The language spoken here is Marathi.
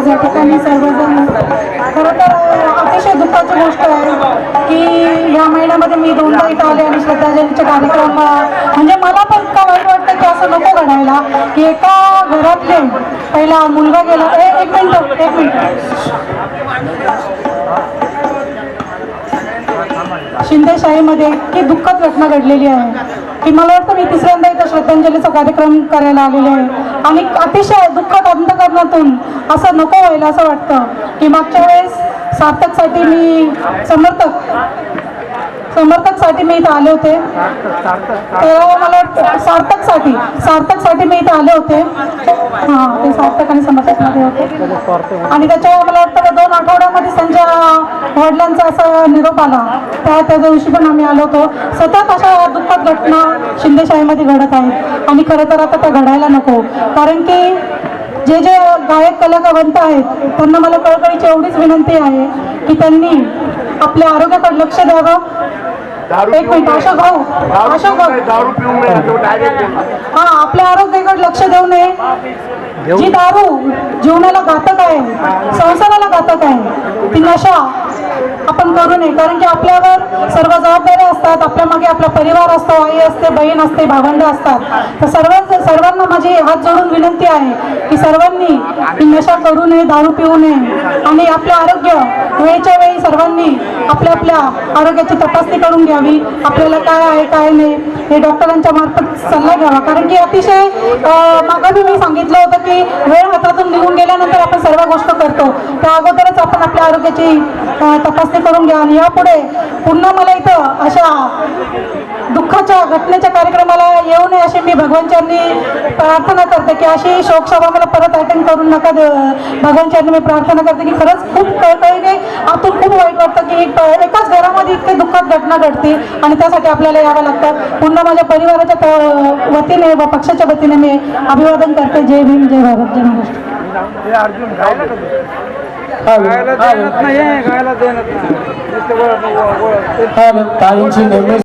आज या ठिकाणी सर्वजण खरं तर अतिशय दुःखाची गोष्ट आहे की या महिन्यामध्ये मी दोनदा इथं आले आणि श्रद्धांजलीचे कार्यक्रम म्हणजे मला पण का वाईट वाटतं की असं नको घडायला की एका घरातले पहिला मुलगा गेला. ए एक मिनिट एक मिनिट. शिंदेशाहीमध्ये इतकी दुःखद घटना घडलेली आहे. की मला वाटतं मी तिसऱ्यांदा इथं श्रद्धांजलीचा कार्यक्रम करायला आलेले आहे. आणि अतिशय दुःखद अंधकरणातून असं नको व्हायला असं वाटतं की मागच्या वेळेस सार्थकसाठी मी समर्थक समर्थकसाठी मी इथं आले होते. तेव्हा मला वाटतं सार्थकसाठी सार्थकसाठी मी इथं आले होते. हां ते सार्थक आणि समर्थकमध्ये होते. आणि त्याच्यावर मला वाटतं का दोन आठवडे वडिलांचा असा निरोप आला. त्या त्या दिवशी पण आम्ही आलो होतो. सतत अशा दुःखद घटना शिंदेशाहीमध्ये घडत आहेत. आणि खरं तर आता त्या घडायला नको. कारण की जे जे गायक कलाकावंत आहेत त्यांना मला कळकळीची एवढीच विनंती आहे की त्यांनी आपल्या आरोग्याकडे लक्ष द्यावं. एक मिनिट अशोक भाऊ अशोक भाऊ. हा आपल्या आरोग्याकडे लक्ष देऊ नये. जी दारू जीवनाला घातक आहे संसाराला घातक आहे ती नशा आपण करू नये. कारण की आपल्यावर सर्व जबाबदाऱ्या असतात आपल्या मागे आपला परिवार असतो आई असते बहीण असते भावंड असतात. तर सर्व सर्वांना माझी हात जोडून विनंती आहे की सर्वांनी नशा करू नये दारू पिऊ नये आणि आपलं आरोग्य वेळच्या वेळी सर्वांनी आपल्या आपल्या आरोग्याची तपासणी करून घ्यावी. आपल्याला काय आहे काय नाही हे डॉक्टरांच्या मार्फत सल्ला घ्यावा. कारण की अतिशय अं, मागं मी सांगितलं होतं की वेळ हातातून निघून गेल्यानंतर आपण सर्व गोष्ट करतो. त्या अगोदर आपण आरोग्याची तपासणी करून घ्या. आणि यापुढे पुन्हा मला इथं अशा दुःखाच्या घटनेच्या कार्यक्रमाला येऊ नये अशी मी भगवानच्यांनी प्रार्थना करते की अशी शोकसभा मला परत अटेंड करून नका. दे भगवानच्यांनी मी प्रार्थना करते की खरंच खूप कळकळीने आतून खूप वाईट वाटतं की एक एकाच घरामध्ये इतकी दुःखद घटना घडते आणि त्यासाठी आपल्याला यावं लागतं. पुन्हा माझ्या परिवाराच्या वतीने व पक्षाच्या वतीने मी अभिवादन करते. जय भीम जय भारत जय महाराष्ट्र. गायला देणत नाही गायला देणत नाही ताईंची नेहमी